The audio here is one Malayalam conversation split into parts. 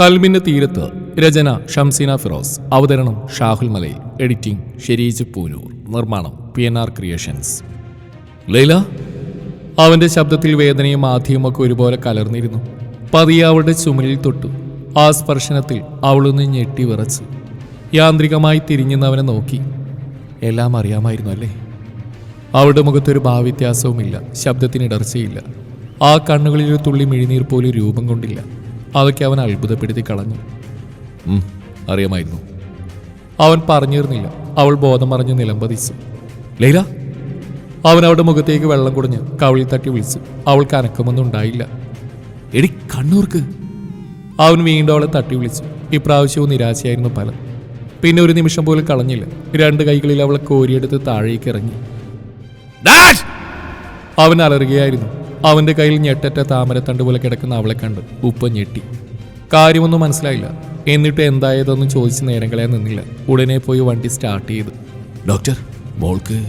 കൽമിന്റെ തീരത്ത് രചന ഷംസീന ഫിറോസ് അവതരണം ഷാഹുൽ മലയിൽ. എഡിറ്റിംഗ് ഷെരീജ് പൂനൂർ. നിർമ്മാണം P N R creations. Laila അവന്റെ ശബ്ദത്തിൽ വേദനയും ആദ്യവുമൊക്കെ ഒരുപോലെ കലർന്നിരുന്നു. പതിയെ അവളുടെ ചുമലിൽ തൊട്ടു. ആ സ്പർശനത്തിൽ അവളൊന്ന് ഞെട്ടി വിറച്ച്. യാന്ത്രികമായി തിരിഞ്ഞെന്നവനെ നോക്കി. എല്ലാം അറിയാമായിരുന്നു അല്ലേ? അവളുടെ മുഖത്തൊരു ഭാവവ്യത്യാസവുമില്ല. ശബ്ദത്തിന് ഇടർച്ചയില്ല. ആ കണ്ണുകളിൽ ഒരു തുള്ളി മിഴിനീർ പോലും രൂപം കൊണ്ടില്ല. അതൊക്കെ അവൻ അത്ഭുതപ്പെടുത്തി കളഞ്ഞു. അറിയാമായിരുന്നു. അവൻ പറഞ്ഞിരുന്നില്ല. അവൾ ബോധം മറിഞ്ഞ് നിലംപതിച്ചു ലൈല? അവൻ അവളുടെ മുഖത്തേക്ക് വെള്ളം കുടഞ്ഞ് കവിളിൽ തട്ടി വിളിച്ചു. അവൾക്ക് അനക്കമൊന്നും ഉണ്ടായില്ല. എടി കണ്ണൂർക്ക്? അവൻ വീണ്ടും അവളെ തട്ടി വിളിച്ചു. ഇപ്രാവശ്യവും നിരാശയായിരുന്നു ഫലം പിന്നെ ഒരു നിമിഷം പോലും കളഞ്ഞില്ല. രണ്ട് കൈകളിൽ അവളെ കോരിയെടുത്ത് താഴേക്ക് ഇറങ്ങി! അവൻ അലറുകയായിരുന്നു. അവന്റെ കയ്യിൽ ഞെട്ടറ്റ താമരത്തണ്ട് പോലെ കിടക്കുന്ന അവളെ കണ്ട് ഉപ്പ ഞെട്ടി. കാര്യമൊന്നും മനസ്സിലായില്ല. എന്നിട്ട് എന്തായതെന്ന് ചോദിച്ച് നേരം കളയാൻ നിന്നില്ല. ഉടനെ പോയി വണ്ടി സ്റ്റാർട്ട് ചെയ്തു. ഡോക്ടർ മോൾക്ക്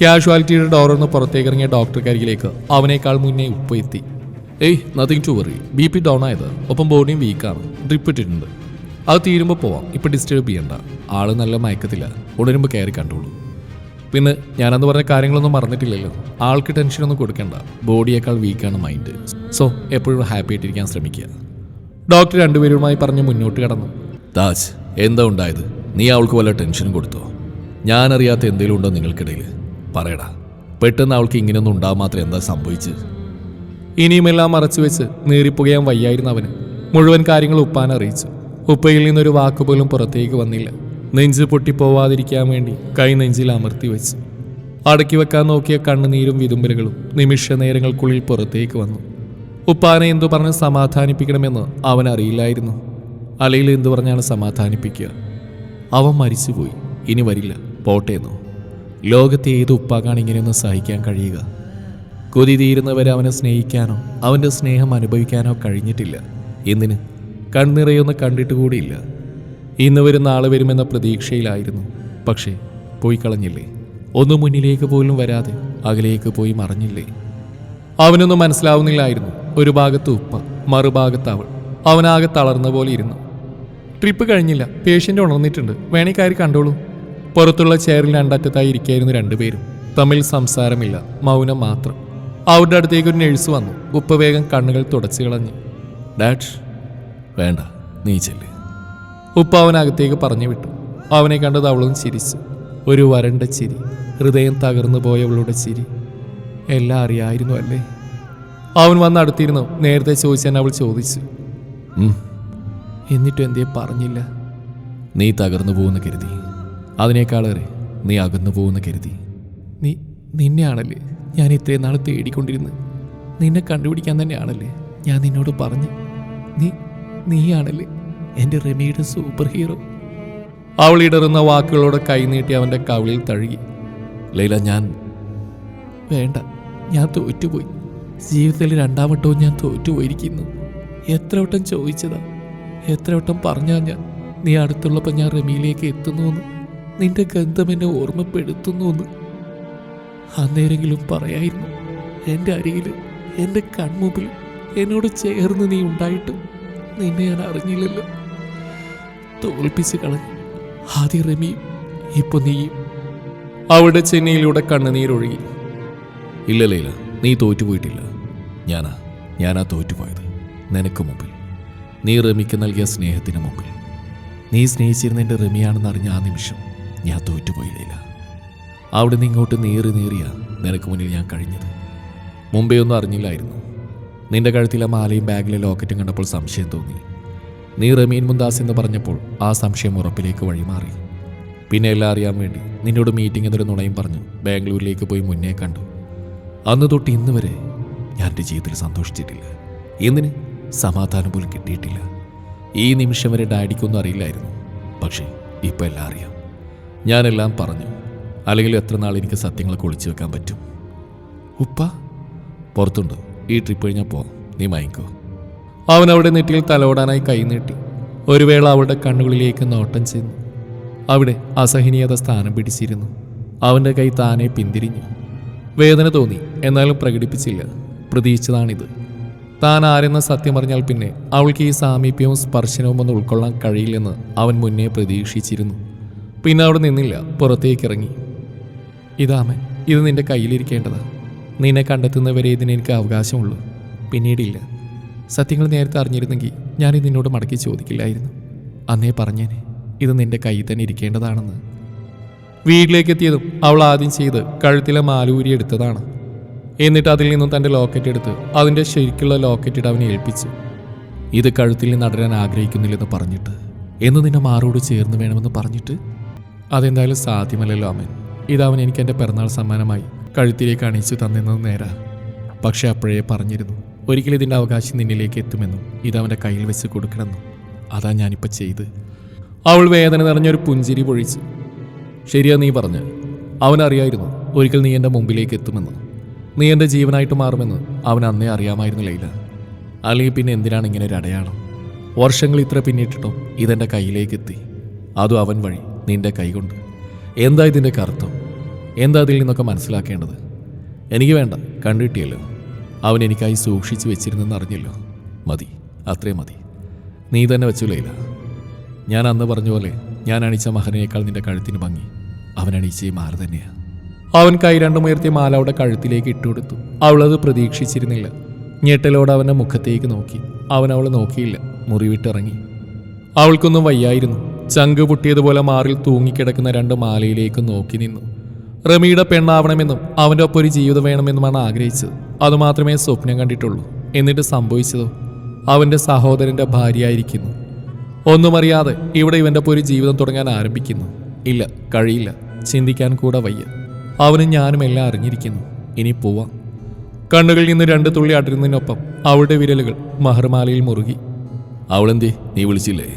കാഷ്വാലിറ്റിയുടെ ഒന്ന് പുറത്തേക്ക് ഇറങ്ങിയ ഡോക്ടർക്കരികിലേക്ക് അവനേക്കാൾ മുന്നേ ഉപ്പ എത്തി. ഏയ് nothing to worry B P down ആയത്. ഒപ്പം ബോഡിയും വീക്കാണ് ഡ്രിപ്പ് ഇട്ടിട്ടുണ്ട്. അത് തീരുമ്പോൾ പോവാം. ഇപ്പം ഡിസ്റ്റർബ് ചെയ്യണ്ട. ആൾ നല്ല മയക്കത്തില്ല ഉടനുമ്പോൾ കയറി കണ്ടോളൂ. പിന്നെ ഞാനന്ന് പറഞ്ഞ കാര്യങ്ങളൊന്നും മറന്നിട്ടില്ലല്ലോ. ആൾക്ക് ടെൻഷനൊന്നും കൊടുക്കണ്ട. ബോഡിയേക്കാൾ വീക്കാണ് മൈൻഡ് സോ എപ്പോഴും ഹാപ്പി ആയിട്ടിരിക്കാൻ ശ്രമിക്കുക. ഡോക്ടർ രണ്ടുപേരുമായി പറഞ്ഞ് മുന്നോട്ട് കടന്നു. താജ് എന്താ ഉണ്ടായത്? നീ അവൾക്ക് വല്ല ടെൻഷനും കൊടുത്തോ? ഞാനറിയാത്ത എന്തെങ്കിലും ഉണ്ടോ നിങ്ങൾക്കിടയിൽ? പറയടാ പെട്ടെന്ന് അവൾക്ക് ഇങ്ങനെയൊന്നും ഉണ്ടാകാൻ മാത്രം എന്താ സംഭവിച്ചത്? ഇനിയുമെല്ലാം മറച്ചു വെച്ച് നീറിപ്പുകയാൻ വയ്യായിരുന്നു അവന്. മുഴുവൻ കാര്യങ്ങൾ ഉപ്പാൻ അറിയിച്ചു. ഉപ്പയിൽ നിന്നൊരു വാക്കുപോലും പുറത്തേക്ക് വന്നില്ല. നെഞ്ച് പൊട്ടിപ്പോവാതിരിക്കാൻ വേണ്ടി കൈ നെഞ്ചിൽ അമർത്തി വെച്ചു. അടക്കി വെക്കാൻ നോക്കിയ കണ്ണുനീരും വിതുമ്പലുകളും നിമിഷ നേരങ്ങൾക്കുള്ളിൽ പുറത്തേക്ക് വന്നു. ഉപ്പാനെ എന്തു പറഞ്ഞ് സമാധാനിപ്പിക്കണമെന്ന് അവൻ അറിയില്ലായിരുന്നു. അലയിൽ എന്തു പറഞ്ഞാണ് സമാധാനിപ്പിക്കുക? അവൻ മരിച്ചുപോയി. ഇനി വരില്ല. പോട്ടേന്നു? ലോകത്തെ ഏത് ഉപ്പാക്കാണ് ഇങ്ങനെയൊന്നും സഹിക്കാൻ കഴിയുക? കൊതി തീരുന്നവരെ അവനെ സ്നേഹിക്കാനോ അവന്റെ സ്നേഹം അനുഭവിക്കാനോ കഴിഞ്ഞിട്ടില്ല. എന്തിന്? കണ്ണിറയൊന്ന് കണ്ടിട്ട് കൂടിയില്ല. ഇന്ന് വരും നാളെ വരുമെന്ന പ്രതീക്ഷയിലായിരുന്നു. പക്ഷേ പോയി കളഞ്ഞില്ലേ? ഒന്ന് മുന്നിലേക്ക് പോലും വരാതെ അകലേക്ക് പോയി മറഞ്ഞില്ലേ? അവനൊന്നും മനസ്സിലാവുന്നില്ലായിരുന്നു. ഒരു ഭാഗത്ത് ഉപ്പ മറുഭാഗത്ത് അവൾ. അവനാകെ തളർന്ന പോലെ ഇരുന്നു. ട്രിപ്പ് കഴിഞ്ഞില്ല. പേഷ്യന്റ് ഉണർന്നിട്ടുണ്ട്. വേണേ കയറി കണ്ടോളൂ. പുറത്തുള്ള ചെയറിൽ രണ്ടറ്റത്തായി ഇരിക്കായിരുന്നു രണ്ടുപേരും. തമ്മിൽ സംസാരമില്ല. മൗനം മാത്രം. അവരുടെ അടുത്തേക്ക് ഒരു നഴ്സ് വന്നു. ഉപ്പ വേഗം കണ്ണുകൾ തുടച്ചു കളഞ്ഞു. ഡാഡ് വേണ്ട. നീ ചെല്ല്. ഉപ്പ അവനകത്തേക്ക് പറഞ്ഞു വിട്ടു. അവനെ കണ്ടത് അവളും ചിരിച്ചു. ഒരു വരണ്ട ചിരി ഹൃദയം തകർന്നു പോയവളുടെ ചിരി. എല്ലാം അറിയായിരുന്നു അല്ലേ? അവൻ വന്ന് അടുത്തിരുന്നു. നേരത്തെ ചോദിച്ചാൽ അവൾ ചോദിച്ചു. "ഉം, എന്നിട്ടും എന്തേ പറഞ്ഞില്ല? നീ തകർന്നു പോകുന്ന കരുതി. അതിനേക്കാളേറെ നീ അകന്നു പോകുന്ന കരുതി. നീ നിന്നെയാണല്ലേ ഞാൻ ഇത്രയും നാൾ തേടിക്കൊണ്ടിരുന്നത്? നിന്നെ കണ്ടുപിടിക്കാൻ തന്നെയാണല്ലേ ഞാൻ നിന്നോട് പറഞ്ഞു നീ നീയാണല്ലേ എന്റെ റെമിയുടെ സൂപ്പർ ഹീറോ അവൾ ഇടറുന്ന വാക്കുകളോടെ കൈനീട്ടി അവന്റെ കവിളിൽ തഴുകി. ലൈല ഞാൻ വേണ്ട ഞാൻ തോറ്റുപോയി. ജീവിതത്തിൽ രണ്ടാമട്ടവും ഞാൻ തോറ്റുപോയിരിക്കുന്നു. എത്ര വട്ടം ചോദിച്ചതാ എത്ര വട്ടം പറഞ്ഞാ ഞാൻ നീ അടുത്തുള്ളപ്പോൾ ഞാൻ റമിയിലേക്ക് എത്തുന്നുവെന്ന് നിന്റെ ഗന്ധം എന്നെ ഓർമ്മപ്പെടുത്തുന്നുവെന്ന്. അന്നേരെങ്കിലും പറയായിരുന്നു എന്റെ അരികിൽ എന്റെ കൺമുമ്പിൽ എന്നോട് ചേർന്ന് നീ ഉണ്ടായിട്ടും നിന്നെ ഞാൻ അറിഞ്ഞില്ലല്ലോ. തോൽപ്പിച്ച് കളഞ്ഞു ആദ്യ റമിയും ഇപ്പൊ നീയും അവിടെ ചെന്നൈയിലൂടെ കണ്ണുനീരൊഴുകി. ഇല്ല ലൈല നീ തോറ്റുപോയിട്ടില്ല. ഞാനാ ഞാനാ തോറ്റുപോയത്. നിനക്ക് മുമ്പിൽ. നീ റമിക്ക് നൽകിയ സ്നേഹത്തിന് മുമ്പിൽ. നീ സ്നേഹിച്ചിരുന്ന എന്റെ റമിയാണെന്ന് അറിഞ്ഞ ആ നിമിഷം ഞാൻ തോറ്റുപോയി ലൈല. അവിടെ നിന്ന് ഇങ്ങോട്ട് നീറി നീറിയ നിനക്ക് മുന്നിൽ ഞാൻ കഴിഞ്ഞത്. മുമ്പേ ഒന്നും അറിഞ്ഞില്ലായിരുന്നു. നിന്റെ കഴുത്തിലെ മാലയും ബാഗിലെ ലോക്കറ്റും കണ്ടപ്പോൾ സംശയം തോന്നി. നീ റമീൻ മുന്താസ് എന്ന് പറഞ്ഞപ്പോൾ ആ സംശയം ഉറപ്പിലേക്ക് വഴിമാറി. പിന്നെ എല്ലാം അറിയാൻ വേണ്ടി നിന്നോട് മീറ്റിംഗ് എന്നൊരു നുണയും പറഞ്ഞു ബാംഗ്ലൂരിലേക്ക് പോയി മുന്നേ കണ്ടു. അന്ന് തൊട്ട് ഇന്ന് വരെ ഞാൻ എന്റെ ജീവിതത്തിൽ സന്തോഷിച്ചിട്ടില്ല. എന്തിന്? സമാധാനം പോലും കിട്ടിയിട്ടില്ല. ഈ നിമിഷം വരെ ഡാഡിക്കൊന്നും അറിയില്ലായിരുന്നു. പക്ഷേ ഇപ്പം എല്ലാം അറിയാം. ഞാനെല്ലാം പറഞ്ഞു അല്ലെങ്കിൽ എത്ര നാൾ എനിക്ക് സത്യങ്ങളൊക്കെ ഒളിച്ചു വെക്കാൻ പറ്റും? ഉപ്പ പുറത്തുണ്ട്. ഈ ട്രിപ്പ് കഴിഞ്ഞാൽ പോവാം. നീ മയക്കോ അവൻ അവിടെ നെറ്റിയിൽ തലോടാനായി കൈനീട്ടി ഒരു വേള അവളുടെ കണ്ണുകളിലേക്ക് നോട്ടം ചെയ്തു അവിടെ അസഹനീയത സ്ഥാനം പിടിച്ചിരുന്നു. അവന്റെ കൈ താനെ പിന്തിരിഞ്ഞു. വേദന തോന്നി എന്നാലും പ്രകടിപ്പിച്ചില്ല. പ്രതീക്ഷിച്ചതാണിത്. താൻ ആരെന്ന സത്യം അറിഞ്ഞാൽ പിന്നെ അവൾക്ക് ഈ സാമീപ്യവും സ്പർശനവും ഒന്നും ഉൾക്കൊള്ളാൻ കഴിയില്ലെന്ന് അവൻ മുന്നേ പ്രതീക്ഷിച്ചിരുന്നു. പിന്നെ അവിടെ നിന്നില്ല പുറത്തേക്ക് ഇറങ്ങി ഇതാമൻ ഇത് നിന്റെ കയ്യിലിരിക്കേണ്ടതാണ് നിന്നെ കണ്ടെത്തുന്നവരെ ഇതിന് എനിക്ക് അവകാശമുള്ളൂ. പിന്നീടില്ല. സത്യങ്ങൾ നേരത്തെ അറിഞ്ഞിരുന്നെങ്കിൽ ഞാനിത് നിന്നോട് മടക്കി ചോദിക്കില്ലായിരുന്നു. അന്നേ പറഞ്ഞേനെ ഇത് നിന്റെ കയ്യിൽ തന്നെ ഇരിക്കേണ്ടതാണെന്ന്. വീട്ടിലേക്ക് എത്തിയതും അവൾ ആദ്യം ചെയ്ത് കഴുത്തിലെ മാലൂരി എടുത്തതാണ്. എന്നിട്ട് അതിൽ നിന്നും തന്റെ ലോക്കറ്റ് എടുത്ത് അതിന്റെ ശരിക്കുള്ള ലോക്കറ്റ് ഇട്ട് അവനെ ഏൽപ്പിച്ചു ഇത് കഴുത്തിൽ നിന്ന് അടരാൻ ആഗ്രഹിക്കുന്നില്ലെന്ന് പറഞ്ഞിട്ട് എന്ന് നിന്നെ മാറോട് ചേർന്ന് വേണമെന്ന് പറഞ്ഞിട്ട്? അതെന്തായാലും സാധ്യമല്ലല്ലോ അമ്മൻ ഇതവൻ എനിക്ക് എന്റെ പിറന്നാൾ സമ്മാനമായി കഴുത്തിലേക്ക് അണിയിച്ചു തന്നിരുന്നത് നേരാ. പക്ഷെ അപ്പോഴേ പറഞ്ഞിരുന്നു ഒരിക്കലും ഇതിന്റെ അവകാശം നിന്നിലേക്ക് എത്തുമെന്നും ഇത് അവന്റെ കയ്യിൽ വെച്ച് കൊടുക്കണമെന്നും അതാ ഞാനിപ്പോൾ ചെയ്ത്. അവൾ വേദന നിറഞ്ഞൊരു പുഞ്ചിരി പൊഴിച്ചു. ശരിയാ നീ പറഞ്ഞ്. അവനറിയായിരുന്നു ഒരിക്കൽ നീ എന്റെ മുമ്പിലേക്ക് എത്തുമെന്ന്. നീ എന്റെ ജീവനായിട്ട് മാറുമെന്ന് അവൻ അന്നേ അറിയാമായിരുന്നു ലൈല. അല്ലെങ്കിൽ പിന്നെ എന്തിനാണ് ഇങ്ങനെ ഒരു അടയാളം? വർഷങ്ങൾ ഇത്ര പിന്നിട്ടിട്ടും ഇതെന്റെ കയ്യിലേക്ക് എത്തി. അതും അവൻ വഴി നിന്റെ കൈകൊണ്ട് എന്താ ഇതിന്റെ അർത്ഥം എന്താ അതിൽ നിന്നൊക്കെ മനസ്സിലാക്കേണ്ടത്? എനിക്ക് വേണ്ട കണ്ടിട്ടിയല്ലോ അവൻ എനിക്കായി സൂക്ഷിച്ചു വെച്ചിരുന്നെന്ന് അറിഞ്ഞല്ലോ. മതി അത്രേ മതി. നീ തന്നെ വെച്ചു ലൈല. ഞാൻ അന്ന് പറഞ്ഞ പോലെ ഞാൻ അണിച്ച മഹനേക്കാൾ നിന്റെ കഴുത്തിന് ഭംഗി. അവൻ അണിച്ച ഈ മാല തന്നെയാണ് അവൻ കൈ രണ്ടും ഉയർത്തി മാല അവളുടെ കഴുത്തിലേക്ക് ഇട്ടുകൊടുത്തു അവളത് പ്രതീക്ഷിച്ചിരുന്നില്ല. ഞെട്ടലോടെ അവന്റെ മുഖത്തേക്ക് നോക്കി. അവൻ അവളെ നോക്കിയില്ല. മുറിവിട്ടിറങ്ങി. അവൾക്കൊന്നും വയ്യായിരുന്നു. ചങ്ക് പൊട്ടിയതുപോലെ മാറിൽ തൂങ്ങിക്കിടക്കുന്ന രണ്ട് മാലയിലേക്ക് നോക്കി നിന്നു. റമിയുടെ പെണ്ണാവണമെന്നും അവന്റെ ഒപ്പം ഒരു ജീവിതം വേണമെന്നുമാണ് ആഗ്രഹിച്ചത്. അതുമാത്രമേ സ്വപ്നം കണ്ടിട്ടുള്ളൂ. എന്നിട്ട് സംഭവിച്ചതോ? അവന്റെ സഹോദരന്റെ ഭാര്യയായിരിക്കുന്നു. ഒന്നും അറിയാതെ ഇവിടെ ഇവന്റെ ഒപ്പം ഒരു ജീവിതം തുടങ്ങാൻ ആരംഭിക്കുന്നു. ഇല്ല കഴിയില്ല. ചിന്തിക്കാൻ കൂടെ വയ്യ. അവനും ഞാനും എല്ലാം അറിഞ്ഞിരിക്കുന്നു. ഇനി പോവാം. കണ്ണുകളിൽ നിന്ന് രണ്ട് തുള്ളി അടരുന്നതിനൊപ്പം അവളുടെ വിരലുകൾ മഹർമാലയിൽ മുറുകി. അവളെന്തേ? നീ വിളിച്ചില്ലേ?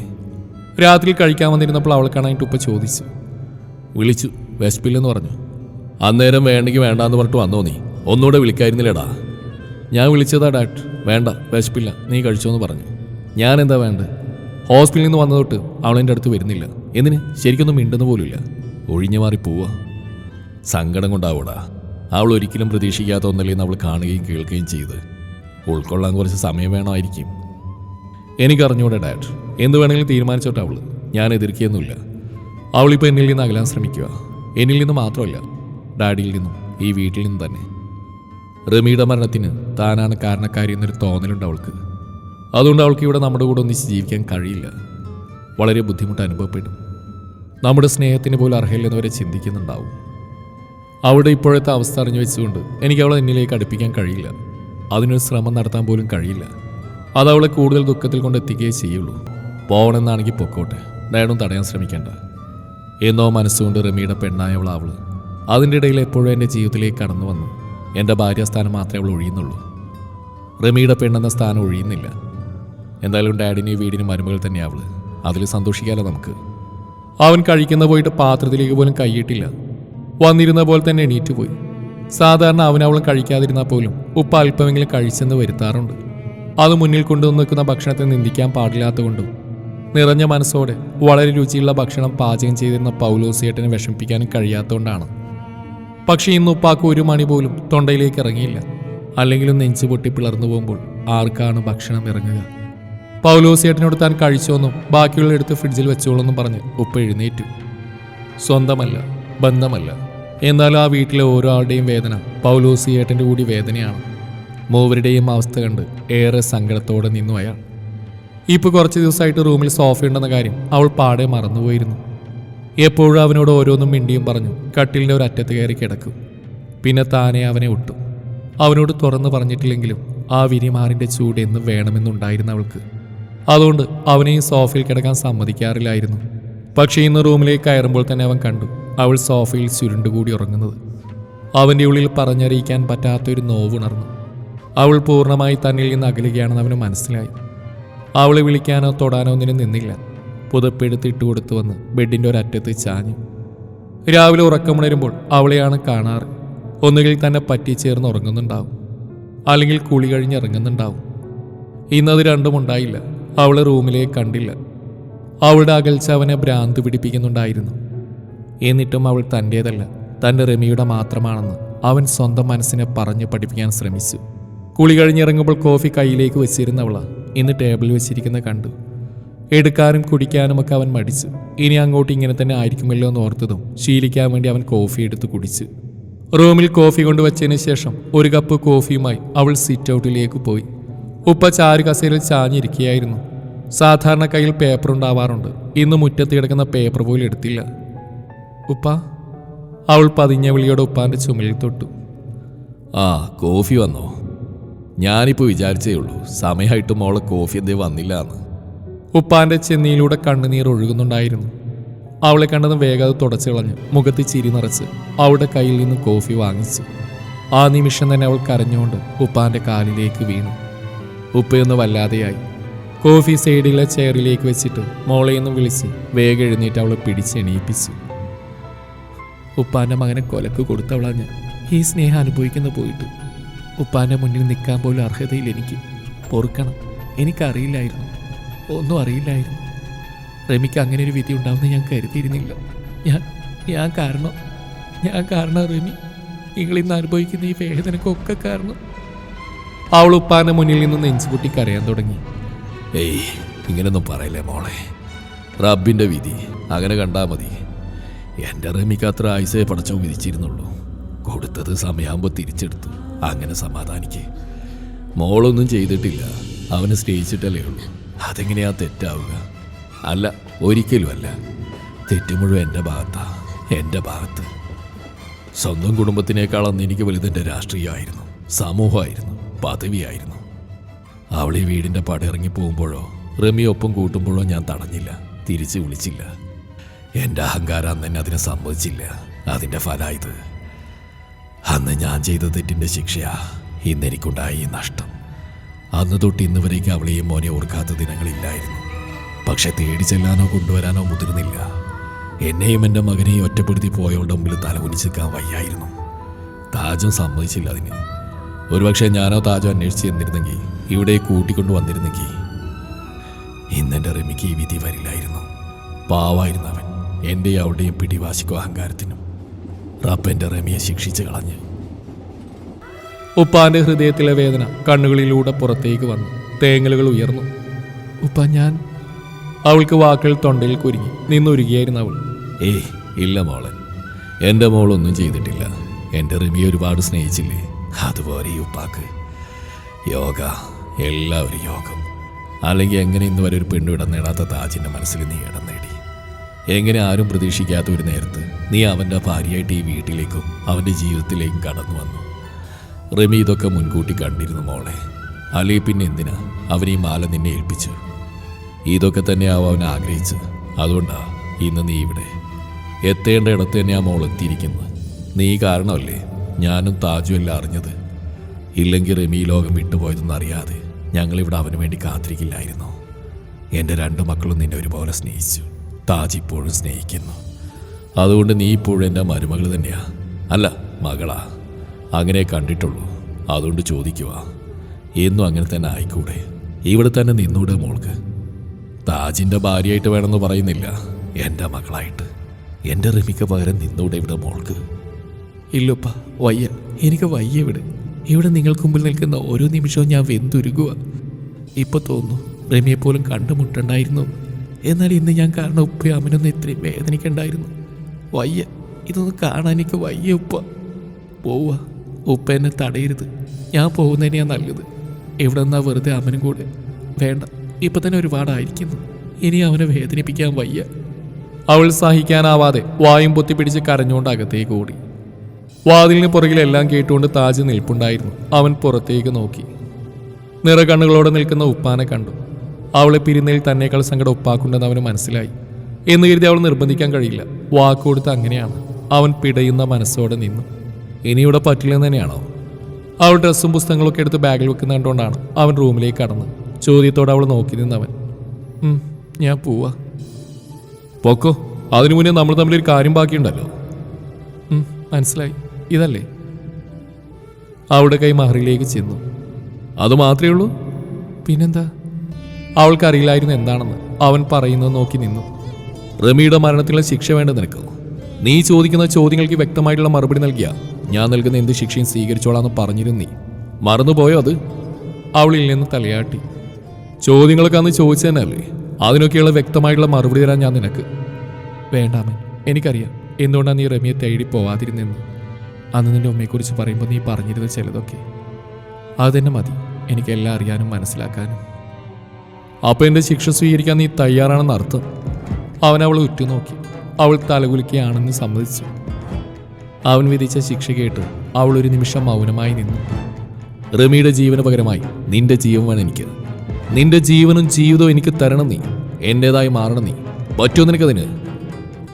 രാത്രി കഴിക്കാൻ വന്നിരുന്നപ്പോൾ അവൾ കാണാനായിട്ട് ഉപ്പ ചോദിച്ചു. വിളിച്ചു. വിശപ്പില്ലെന്ന് പറഞ്ഞു. അന്നേരം വേണ്ടെങ്കിൽ വേണ്ടാന്ന് പറഞ്ഞിട്ട് വന്നോ നീ? ഒന്നുകൂടെ വിളിക്കായിരുന്നില്ലേടാ? ഞാൻ വിളിച്ചതാ ഡാക്ടർ വേണ്ട വിശപ്പില്ല. നീ കഴിച്ചോന്ന് പറഞ്ഞു. ഞാൻ എന്താ വേണ്ടത് ഹോസ്പിറ്റലിൽ നിന്ന് വന്ന തൊട്ട് അവളെന്റെ അടുത്ത് വരുന്നില്ല. എന്തിന്? ശരിക്കൊന്നും മിണ്ടുന്ന പോലുമില്ല. ഒഴിഞ്ഞു മാറി പോവാ. സങ്കടം കൊണ്ടാവൂടാ. അവൾ ഒരിക്കലും പ്രതീക്ഷിക്കാത്ത ഒന്നല്ലേന്ന് അവൾ കാണുകയും കേൾക്കുകയും ചെയ്ത്. ഉൾക്കൊള്ളാൻ കുറച്ച് സമയം വേണമായിരിക്കും. എനിക്കറിഞ്ഞൂടെ ഡാക്ടർ എന്ത് വേണമെങ്കിലും തീരുമാനിച്ചോട്ടെ അവൾ ഞാൻ എതിർക്കുകയൊന്നുമില്ല. അവളിപ്പോൾ എന്നിൽ നിന്ന് അകലാൻ ശ്രമിക്കുക എന്നിൽ നിന്ന് മാത്രമല്ല. ഡാഡിയിൽ നിന്നും ഈ വീട്ടിൽ നിന്നും തന്നെ. റമിയുടെ മരണത്തിന് താനാണ് കാരണക്കാരി എന്നൊരു തോന്നലുണ്ട് അവൾക്ക്. അതുകൊണ്ട് അവൾക്ക് ഇവിടെ നമ്മുടെ കൂടെ ഒന്നിച്ച് ജീവിക്കാൻ കഴിയില്ല. വളരെ ബുദ്ധിമുട്ട് അനുഭവപ്പെടും. നമ്മുടെ സ്നേഹത്തിന് പോലും അർഹയില്ലെന്നവരെ ചിന്തിക്കുന്നുണ്ടാവും. അവളുടെ ഇപ്പോഴത്തെ അവസ്ഥ അറിഞ്ഞു വെച്ചുകൊണ്ട് എനിക്ക് അവളെ എന്നിലേക്ക് അടുപ്പിക്കാൻ കഴിയില്ല. അതിനൊരു ശ്രമം നടത്താൻ പോലും കഴിയില്ല. അത് അവളെ കൂടുതൽ ദുഃഖത്തിൽ കൊണ്ടെത്തിക്കുകയേ ചെയ്യുള്ളൂ. പോകണമെന്നാണെങ്കിൽ പൊക്കോട്ടെ. ഡയഡും തടയാൻ ശ്രമിക്കേണ്ട. എന്നോ മനസ്സുകൊണ്ട് റമിയുടെ പെണ്ണായവൾ അവൾ അതിന്റെ ഇടയിൽ എപ്പോഴും എന്റെ ജീവിതത്തിലേക്ക് കടന്നു വന്നു. എന്റെ ഭാര്യാസ്ഥാനം മാത്രമേ അവൾ ഒഴിയുന്നുള്ളൂ. റമിയുടെ പെണ്ണെന്ന സ്ഥാനം ഒഴിയുന്നില്ല. എന്തായാലും ഡാഡിനെയും വീടിനും മരുമകൾ തന്നെ അവൾ. അതിൽ സന്തോഷിക്കാലോ നമുക്ക്. അവൻ കഴിക്കുന്ന പോയിട്ട് പാത്രത്തിലേക്ക് പോലും കൈയിട്ടില്ല. വന്നിരുന്ന പോലെ തന്നെ എണീറ്റ് പോയി. സാധാരണ അവൻ അവളും കഴിക്കാതിരുന്നാൽ പോലും ഉപ്പ അല്പമെങ്കിലും കഴിച്ചെന്ന് വരുത്താറുണ്ട്. അത് മുന്നിൽ കൊണ്ടുവന്ന് നിൽക്കുന്ന ഭക്ഷണത്തെ നിന്ദിക്കാൻ പാടില്ലാത്തതുകൊണ്ടും നിറഞ്ഞ മനസ്സോടെ വളരെ രുചിയുള്ള ഭക്ഷണം പാചകം ചെയ്തിരുന്ന പൗലോസിയേട്ടനെ വിഷമിപ്പിക്കാനും കഴിയാത്തതുകൊണ്ടാണ്. പക്ഷേ ഇന്ന് ഉപ്പാക്ക് ഒരു മണി പോലും തൊണ്ടയിലേക്ക് ഇറങ്ങിയില്ല. അല്ലെങ്കിലും നെഞ്ചു പൊട്ടി പിളർന്നു പോകുമ്പോൾ ആർക്കാണ് ഭക്ഷണം ഇറങ്ങുക? പൗലോസിയേട്ടനോട് താൻ കഴിച്ചോന്നും ബാക്കിയുള്ള എടുത്ത് ഫ്രിഡ്ജിൽ വെച്ചോളെന്നും പറഞ്ഞ് ഉപ്പ എഴുന്നേറ്റു. സ്വന്തമല്ല ബന്ധമല്ല. എന്നാൽ ആ വീട്ടിലെ ഓരോ ആളുടെയും വേദന പൗലോസിയേട്ടന്റെ കൂടി വേദനയാണ്. മൂവരുടെയും അവസ്ഥ കണ്ട് ഏറെ സങ്കടത്തോടെ നിന്നു അയാൾ. ഇപ്പോൾ കുറച്ച് ദിവസമായിട്ട് റൂമിൽ സോഫയുണ്ടെന്ന കാര്യം അവൾ പാടെ മറന്നുപോയിരുന്നു. എപ്പോഴും അവനോട് ഓരോന്നും മിണ്ടിയും പറഞ്ഞു കട്ടിലിന്റെ ഒരു അറ്റത്ത് കയറി കിടക്കും. പിന്നെ താനെ അവനെ ഒട്ടും അവനോട് തുറന്നു പറഞ്ഞിട്ടില്ലെങ്കിലും ആ വിരിമാറിന്റെ ചൂട് എന്ന് വേണമെന്നുണ്ടായിരുന്നു അവൾക്ക്. അതുകൊണ്ട് അവനെയും സോഫയിൽ കിടക്കാൻ സമ്മതിക്കാറില്ലായിരുന്നു. പക്ഷേ ഇന്ന് റൂമിലേക്ക് കയറുമ്പോൾ തന്നെ അവൻ കണ്ടു അവൾ സോഫയിൽ ചുരുണ്ടുകൂടി ഉറങ്ങുന്നത്. അവന്റെ ഉള്ളിൽ പറഞ്ഞറിയിക്കാൻ പറ്റാത്തൊരു നോവുണർന്നു. അവൾ പൂർണമായി തന്നിൽ നിന്ന് അകലുകയാണെന്ന് അവന് മനസ്സിലായി. അവളെ വിളിക്കാനോ തൊടാനോ ഒന്നിനും നിന്നില്ല. പുതപ്പെടുത്ത് ഇട്ടുകൊടുത്തു വന്ന് ബെഡിന്റെ ഒരറ്റത്ത് ചാഞ്ഞു. രാവിലെ ഉറക്കമുണരുമ്പോൾ അവളെയാണ് കാണാറ്. ഒന്നുകിൽ തന്നെ പറ്റിച്ചേർന്ന് ഉറങ്ങുന്നുണ്ടാവും. അല്ലെങ്കിൽ കുളി കഴിഞ്ഞ് ഇറങ്ങുന്നുണ്ടാവും. ഇന്നത് രണ്ടും ഉണ്ടായില്ല. അവളെ റൂമിലേക്ക് കണ്ടില്ല. അവളുടെ അകൽച്ച അവനെ ഭ്രാന്ത് പിടിപ്പിക്കുന്നുണ്ടായിരുന്നു. എന്നിട്ടും അവൾ തന്റേതല്ല. തന്റെ റമിയുടെ മാത്രമാണെന്ന് അവൻ സ്വന്തം മനസ്സിനെ പറഞ്ഞു പഠിപ്പിക്കാൻ ശ്രമിച്ചു. കുളി കഴിഞ്ഞിറങ്ങുമ്പോൾ കോഫി കയ്യിലേക്ക് വെച്ചിരുന്നവള ഇന്ന് ടേബിളിൽ വെച്ചിരിക്കുന്ന കണ്ടു. എടുക്കാനും കുടിക്കാനും ഒക്കെ അവൻ മടിച്ചു. ഇനി അങ്ങോട്ട് ഇങ്ങനെ തന്നെ ആയിരിക്കുമല്ലോ എന്ന് ഓർത്തതും ശീലിക്കാൻ വേണ്ടി അവൻ കോഫി എടുത്ത് കുടിച്ചു. റൂമിൽ കോഫി കൊണ്ടുവച്ചതിന് ശേഷം ഒരു കപ്പ് കോഫിയുമായി അവൾ സിറ്റ് ഔട്ടിലേക്ക് പോയി. ഉപ്പ ചാരു കസേരയിൽ ചാഞ്ഞിരിക്കുകയായിരുന്നു. സാധാരണ കയ്യിൽ പേപ്പർ ഉണ്ടാവാറുണ്ട്. ഇന്ന് മുറ്റത്ത് കിടക്കുന്ന പേപ്പർ പോലും എടുത്തില്ല. ഉപ്പ? അവൾ പതിഞ്ഞ വിളിയോടെ ഉപ്പാന്റെ ചുമലിൽ തൊട്ടു. ആ കോഫി വന്നോ? ഞാനിപ്പോൾ വിചാരിച്ചേ ഉള്ളൂ സമയമായിട്ട് മോളെ കോഫി എന്തേ വന്നില്ല എന്ന് ഉപ്പാന്റെ ചെന്നിയിലൂടെ കണ്ണുനീർ ഒഴുകുന്നുണ്ടായിരുന്നു. അവളെ കണ്ടത് വേഗം അത് തുടച്ചു കളഞ്ഞു. മുഖത്ത് ചിരി നിറച്ച് അവളുടെ കയ്യിൽ നിന്ന് കോഫി വാങ്ങിച്ചു. ആ നിമിഷം തന്നെ അവൾ കരഞ്ഞുകൊണ്ട് ഉപ്പാന്റെ കാലിലേക്ക് വീണു. ഉപ്പയൊന്ന് വല്ലാതെയായി. കോഫി സൈഡിലെ ചെയറിലേക്ക് വെച്ചിട്ട് മോളെയൊന്ന് വിളിച്ച് വേഗം എഴുന്നേറ്റ് അവളെ പിടിച്ചെണീപ്പിച്ചു ഉപ്പാന്റെ മകനെ കൊലക്ക് കൊടുത്തവളാ ഞാൻ. ഈ സ്നേഹം അനുഭവിക്കുന്ന പോയിട്ട്. ഉപ്പാന്റെ മുന്നിൽ നിൽക്കാൻ പോലും അർഹതയില്ല എനിക്ക്. പൊറുക്കണം. എനിക്കറിയില്ലായിരുന്നു. ഒന്നും അറിയില്ലായിരുന്നു. റമിക്ക് അങ്ങനെ ഒരു വിധി ഉണ്ടാവുമെന്ന് ഞാൻ കരുതിയിരുന്നില്ല. ഞാൻ ഞാൻ കാരണം ഞാൻ കാരണം റമി നിങ്ങളിന്ന് അനുഭവിക്കുന്ന ഈ വേദനക്കൊക്കെ കാരണം. അവൾ ഉപ്പാന്റെ മുന്നിൽ നിന്ന് നെഞ്ചുപൊട്ടി കരയാൻ തുടങ്ങി. ഏയ് ഇങ്ങനൊന്നും പറയല്ലേ മോളെ. റബ്ബിന്റെ വിധി അങ്ങനെ കണ്ടാ മതി. എന്റെ റമിക്ക് അത്ര ആയുസേ പടച്ചോ വിധിച്ചിരുന്നുള്ളൂ. കൊടുത്തത് സമയമാകുമ്പോൾ തിരിച്ചെടുത്തു. അങ്ങനെ സമാധാനിക്ക്. മോളൊന്നും ചെയ്തിട്ടില്ല. അവനെ സ്നേഹിച്ചിട്ടല്ലേ ഉള്ളൂ. അതെങ്ങനെയാ തെറ്റാവുക? അല്ല ഒരിക്കലും അല്ല തെറ്റ് മുഴുവൻ എന്റെ ഭാഗത്താ എന്റെ ഭാഗത്ത്. സ്വന്തം കുടുംബത്തിനേക്കാൾ അന്ന് എനിക്ക് വലുതെന്റെ രാഷ്ട്രീയമായിരുന്നു സമൂഹമായിരുന്നു പദവിയായിരുന്നു. അവൾ ഈ വീടിന്റെ പടിയിറങ്ങി പോകുമ്പോഴോ റമി ഒപ്പം കൂട്ടുമ്പോഴോ ഞാൻ തടഞ്ഞില്ല തിരിച്ചു വിളിച്ചില്ല. എന്റെ അഹങ്കാരം അന്ന് എന്നെ അതിനെ സമ്മതിച്ചില്ല. അതിന്റെ ഫലമായത് അന്ന് ഞാൻ ചെയ്ത തെറ്റിന്റെ ശിക്ഷയാ ഇന്നെനിക്കുണ്ടായ നഷ്ടം. അന്ന് തൊട്ട് ഇന്ന് വരേക്ക് അവളെയും മോനെ ഓർക്കാത്ത ദിനങ്ങളില്ലായിരുന്നു. പക്ഷെ തേടി ചെല്ലാനോ കൊണ്ടുവരാനോ മുതിർന്നില്ല. എന്നെയും എന്റെ മകനെയും ഒറ്റപ്പെടുത്തി പോയവളുടെ മുമ്പിൽ തലകുനിച്ചിരിക്കാൻ വയ്യായിരുന്നു. താജും സമ്മതിച്ചില്ല അതിന്. ഒരുപക്ഷെ ഞാനോ താജോ അന്വേഷിച്ച് എന്നിരുന്നെങ്കിൽ ഇവിടെ കൂട്ടിക്കൊണ്ടു വന്നിരുന്നെങ്കിൽ ഇന്നെന്റെ റിമിക്ക് ഈ വിധി വരില്ലായിരുന്നു. പാവായിരുന്നു അവൻ. എന്റെയും അവളുടെയും പിടിവാശിക്കോ അഹങ്കാരത്തിനും. റബ്ബന്റെ റമിയെ ശിക്ഷിച്ച് കളഞ്ഞ് ഉപ്പാന്റെ ഹൃദയത്തിലെ വേദന കണ്ണുകളിലൂടെ പുറത്തേക്ക് വന്നു. തേങ്ങലുകൾ ഉയർന്നു. ഉപ്പ ഞാൻ അവൾക്ക് വാക്കുകൾ തൊണ്ടയിൽ കുരുങ്ങി. നിന്നൊരുകിയായിരുന്നു അവൾ. ഏയ് ഇല്ല മോളെ. എന്റെ മോളൊന്നും ചെയ്തിട്ടില്ല. എന്റെ റിമി ഒരുപാട് സ്നേഹിച്ചില്ലേ? അതുപോലെ ഈ ഉപ്പാക്ക്. യോഗ എല്ലാവരും യോഗം. അല്ലെങ്കിൽ എങ്ങനെ ഇന്ന് വരെ ഒരു പെണ്ണു ഇടം നേടാത്ത താജിന്റെ മനസ്സിൽ നീ ഇടം നേടി? എങ്ങനെ ആരും പ്രതീക്ഷിക്കാത്ത ഒരു നേരത്ത് നീ അവന്റെ ഭാര്യയായിട്ട് ഈ വീട്ടിലേക്കും അവന്റെ ജീവിതത്തിലേക്കും കടന്നു വന്നു? റമി ഇതൊക്കെ മുൻകൂട്ടി കണ്ടിരുന്നു മോളെ. അലി പിന്നെ എന്തിനാ അവൻ ഈ മാല നിന്നെ ഏൽപ്പിച്ചു? ഇതൊക്കെ തന്നെയാവും അവൻ ആഗ്രഹിച്ചത് അതുകൊണ്ടാ ഇന്ന് നീ ഇവിടെ. എത്തേണ്ട ഇടത്ത് തന്നെയാ മോൾ എത്തിയിരിക്കുന്നത്. നീ കാരണമല്ലേ ഞാനും താജു എല്ലാം അറിഞ്ഞത്? ഇല്ലെങ്കിൽ റമി ലോകം വിട്ടുപോയതെന്ന് അറിയാതെ ഞങ്ങളിവിടെ അവന് വേണ്ടി കാത്തിരിക്കില്ലായിരുന്നു? എന്റെ രണ്ട് മക്കളും നിന്നെ ഒരുപോലെ സ്നേഹിച്ചു. താജ് ഇപ്പോഴും സ്നേഹിക്കുന്നു. അതുകൊണ്ട് നീ ഇപ്പോഴും എന്റെ മരുമകൾ തന്നെയാ. അല്ല മകളാ. അങ്ങനെ കണ്ടിട്ടുള്ളൂ. അതുകൊണ്ട് ചോദിക്കുക എന്നും അങ്ങനെ തന്നെ ആയിക്കൂടെ? ഇവിടെ തന്നെ നിന്നൂടെ മോൾക്ക്. താജിന്റെ ഭാര്യയായിട്ട് വേണമെന്ന് പറയുന്നില്ല എന്റെ മകളായിട്ട്. എന്റെ റിമിക്ക് പകരം നിന്നൂടെ ഇവിടെ മോൾക്ക്. ഇല്ലപ്പ വയ്യ. എനിക്ക് വയ്യ ഇവിടെ. ഇവിടെ നിങ്ങൾക്ക് മുമ്പിൽ നിൽക്കുന്ന ഓരോ നിമിഷവും ഞാൻ വെന്തുരുകുക ഇപ്പൊ തോന്നുന്നു റമിയെ പോലും കണ്ടുമുട്ടണ്ടായിരുന്നു. എന്നാൽ ഇന്ന് ഞാൻ കാരണം ഉപ്പ അമ്മനൊന്നും ഇത്രയും വേദനിക്കണ്ടായിരുന്നു. വയ്യ ഇതൊന്നും കാണാൻ എനിക്ക് വയ്യ ഉപ്പ. പോവുക ഉപ്പ എന്നെ തടയരുത്. ഞാൻ പോകുന്നതന്നെയാ നല്ലത് ഇവിടെ നിന്നാ വെറുതെ അവനും കൂടെ. വേണ്ട ഇപ്പൊ തന്നെ ഒരുപാടായിരിക്കുന്നു. ഇനി അവനെ വേദനിപ്പിക്കാൻ വയ്യ. അവൾ സഹിക്കാനാവാതെ വായും പൊത്തിപ്പിടിച്ച് കരഞ്ഞുകൊണ്ട് അകത്തേക്ക് ഓടി. വാതിലിന് പുറകിലെല്ലാം കേട്ടുകൊണ്ട് താജ് നിൽപ്പുണ്ടായിരുന്നു. അവൻ പുറത്തേക്ക് നോക്കി. നിറകണ്ണുകളോടെ നിൽക്കുന്ന ഉപ്പാനെ കണ്ടു. അവളെ പിരിന്നതിൽ തന്നേക്കാൾ സങ്കടം ഉപ്പാക്കുണ്ടെന്ന് അവന് മനസ്സിലായി. എന്ന് കരുതി അവൾ നിർബന്ധിക്കാൻ കഴിയില്ല. വാക്ക് കൊടുത്ത് അങ്ങനെയാണ്. അവൻ പിടയുന്ന മനസ്സോടെ നിന്നു. ഇനിയിവിടെ പറ്റില്ലെന്ന് തന്നെയാണോ? അവൾ ഡ്രസ്സും പുസ്തകങ്ങളൊക്കെ എടുത്ത് ബാഗിൽ വെക്കുന്ന കണ്ടുകൊണ്ടാണ് അവൻ റൂമിലേക്ക് കടന്ന് ചോദ്യത്തോടെ അവൾ നോക്കി നിന്നവൻ. "ഉം, ഞാൻ പോവാ. പോക്കോ അതിനു മുന്നേ നമ്മൾ തമ്മിലൊരു കാര്യം ബാക്കിയുണ്ടല്ലോ. മനസ്സിലായി. ഇതല്ലേ? അവളുടെ കൈ മഹറിലേക്ക് ചെന്നു. അത് മാത്രമേ ഉള്ളൂ? പിന്നെന്താ? അവൾക്കറിയില്ലായിരുന്നു എന്താണെന്ന് അവൻ പറയുന്നത് നോക്കി നിന്നു. റമിയുടെ മരണത്തിലുള്ള ശിക്ഷ വേണ്ട നിനക്ക്? നീ ചോദിക്കുന്ന ചോദ്യങ്ങൾക്ക് വ്യക്തമായിട്ടുള്ള മറുപടി നൽകിയ. ഞാൻ നൽകുന്ന എന്ത് ശിക്ഷയും സ്വീകരിച്ചോളാന്ന് പറഞ്ഞിരുന്നു നീ. മറന്നുപോയോ അത്? അവളിൽ നിന്ന് തലയാട്ടി. ചോദ്യങ്ങളൊക്കെ അന്ന് ചോദിച്ചതന്നല്ലേ അതിനൊക്കെയുള്ള വ്യക്തമായിട്ടുള്ള മറുപടി തരാൻ ഞാൻ നിനക്ക്. വേണ്ടാമേ എനിക്കറിയാം. എന്തുകൊണ്ടാണ് നീ റമിയെ തേടി പോവാതിരുന്നെന്ന്? അന്ന് നിന്റെ ഉമ്മയെക്കുറിച്ച് പറയുമ്പോൾ നീ പറഞ്ഞിരുന്ന ചിലതൊക്കെ. അത് തന്നെ മതി എനിക്കെല്ലാം അറിയാനും മനസ്സിലാക്കാനും. അപ്പൊ എന്റെ ശിക്ഷ സ്വീകരിക്കാൻ നീ തയ്യാറാണെന്ന് അർത്ഥം? അവൻ അവളെ ഉറ്റുനോക്കി. അവൾ തലകുലിക്കുകയാണെന്ന് സമ്മതിച്ചു. അവൻ വിധിച്ച ശിക്ഷ കേട്ട് അവൾ ഒരു നിമിഷം മൗനമായി നിന്നു. റമിയുടെ ജീവന് പകരമായി നിന്റെ ജീവൻ എനിക്ക്. നിന്റെ ജീവനും ജീവിതവും എനിക്ക് തരണം നീ. എന്റേതായി മാറണം നീ. പറ്റുമോ നിനക്കതിന്?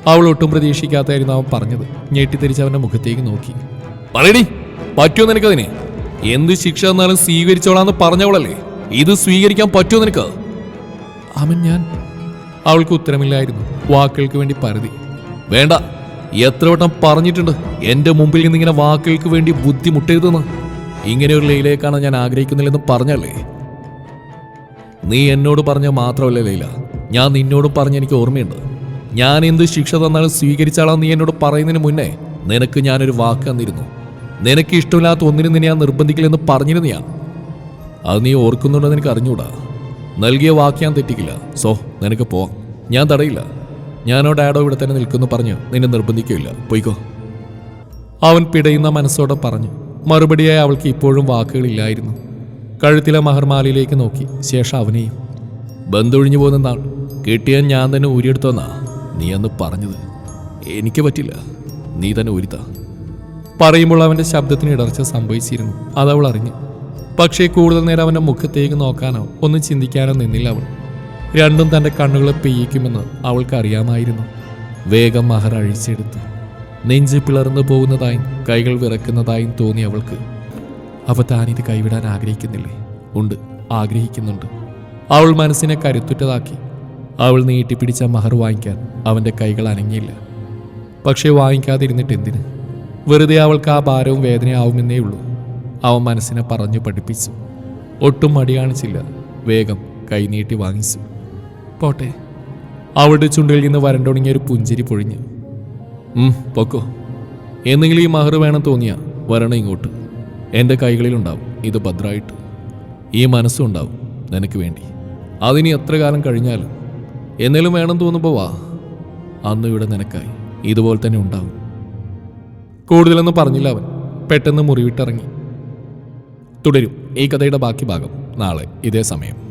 അവൾ ഒട്ടും പ്രതീക്ഷിക്കാത്തായിരുന്നു അവൻ പറഞ്ഞത്. ഞെട്ടിത്തെരിച്ച് അവന്റെ മുഖത്തേക്ക് നോക്കി. പറയടി പറ്റുമോ നിനക്കതിന്? എന്ത് ശിക്ഷ എന്നാലും സ്വീകരിച്ചോളാന്ന് പറഞ്ഞവളല്ലേ? ഇത് സ്വീകരിക്കാൻ പറ്റുമോ നിനക്ക്? അവൻ ഞാൻ. അവൾക്ക് ഉത്തരമില്ലായിരുന്നു. വാക്കുകൾക്ക് വേണ്ടി പരതി. വേണ്ട എത്ര വട്ടം പറഞ്ഞിട്ടുണ്ട് എന്റെ മുമ്പിൽ നിന്ന് ഇങ്ങനെ വാക്കുകൾക്ക് വേണ്ടി ബുദ്ധിമുട്ടരുതെന്ന്. ഇങ്ങനെ ഒരു ഞാൻ ആഗ്രഹിക്കുന്നില്ലെന്ന് പറഞ്ഞല്ലേ? നീ എന്നോട് പറഞ്ഞ മാത്രമല്ല ലൈല. ഞാൻ നിന്നോട് പറഞ്ഞ എനിക്ക് ഓർമ്മയുണ്ട്. ഞാൻ എന്ത് ശിക്ഷ തന്നാലും സ്വീകരിച്ചാളാന്ന് നീ എന്നോട് പറയുന്നതിന് മുന്നേ നിനക്ക് ഞാനൊരു വാക്ക് തന്നിരുന്നു. നിനക്ക് ഇഷ്ടമില്ലാത്ത ഒന്നിനും നിന്നെ ഞാൻ നിർബന്ധിക്കില്ലെന്ന് പറഞ്ഞിരുന്നു ഞാൻ അത് നീ ഓർക്കുന്നുണ്ടെന്ന് എനിക്ക് അറിഞ്ഞൂടാ നൽകിയ വാക്ക് ഞാൻ തെറ്റിക്കില്ല. സോ നിനക്ക് പോവാം. ഞാൻ തടയില്ല. ഞാനോ ഡാഡോ ഇവിടെ തന്നെ നിൽക്കുന്നു പറഞ്ഞു. നിന്നെ നിർബന്ധിക്കില്ല പോയിക്കോ. അവൻ പിടയുന്ന മനസ്സോടെ പറഞ്ഞു. മറുപടിയായി അവൾക്ക് ഇപ്പോഴും വാക്കുകളില്ലായിരുന്നു. കഴുത്തിലെ മഹർമാലയിലേക്ക് നോക്കി. ശേഷം അവനെയും ബന്ധൊഴിഞ്ഞു പോകുന്ന നാൾ. കിട്ടിയാൻ ഞാൻ തന്നെ ഊരിയെടുത്തോന്നാ. നീ അന്ന് പറഞ്ഞത്. എനിക്ക് പറ്റില്ല. നീ തന്നെ ഊരിത്താ. പറയുമ്പോൾ അവന്റെ ശബ്ദത്തിന് ഇടർച്ച സംഭവിച്ചിരുന്നു. അതവൾ അറിഞ്ഞു. പക്ഷേ കൂടുതൽ നേരം അവന്റെ മുഖത്തേക്ക് നോക്കാനോ ഒന്നും ചിന്തിക്കാനോ നിന്നില്ല അവൾ. രണ്ടും തന്റെ കണ്ണുകളെ പെയ്യിക്കുമെന്ന് അവൾക്ക് അറിയാമായിരുന്നു. വേഗം മഹർ അഴിച്ചെടുത്ത്. നെഞ്ച് പിളർന്നു പോകുന്നതായും കൈകൾ വിറക്കുന്നതായും തോന്നി അവൾക്ക്. അവ താനിത് കൈവിടാൻ ആഗ്രഹിക്കുന്നില്ലേ? ഉണ്ട് ആഗ്രഹിക്കുന്നുണ്ട്. അവൾ മനസ്സിനെ കരുത്തുറ്റതാക്കി. അവൾ നീട്ടിപ്പിടിച്ച മഹർ വാങ്ങിക്കാൻ അവന്റെ കൈകൾ അനങ്ങിയില്ല. പക്ഷേ വാങ്ങിക്കാതിരുന്നിട്ട് എന്തിന്? വെറുതെ അവൾക്ക് ആ ഭാരവും വേദനയാവുമെന്നേ ഉള്ളൂ. അവൻ മനസ്സിനെ പറഞ്ഞു പഠിപ്പിച്ചു. ഒട്ടും മടി കാണിച്ചില്ല വേഗം കൈനീട്ടി വാങ്ങിച്ചു. പോട്ടെ. അവളുടെ ചുണ്ടിൽ നിന്ന് വരണ്ടൊടുങ്ങിയ ഒരു പുഞ്ചിരി പൊഴിഞ്ഞു. പൊക്കോ. എന്തെങ്കിലും ഈ മഹർ വേണം തോന്നിയ വരണം ഇങ്ങോട്ട്. എന്റെ കൈകളിലുണ്ടാവും. ഇത് ഭദ്രമായിട്ട് ഈ മനസ്സും ഉണ്ടാവും നിനക്ക് വേണ്ടി. അതിനി എത്ര കാലം കഴിഞ്ഞാലും. എന്നേലും വേണം തോന്നുമ്പോൾ വാ. അന്ന് ഇവിടെ നിനക്കായി. ഇതുപോലെ തന്നെ ഉണ്ടാവും. കൂടുതലൊന്നും പറഞ്ഞില്ല അവൻ. പെട്ടെന്ന് മുറിവിട്ടിറങ്ങി. തുടരും. ഈ കഥയുടെ ബാക്കി ഭാഗം നാളെ ഇതേ സമയം.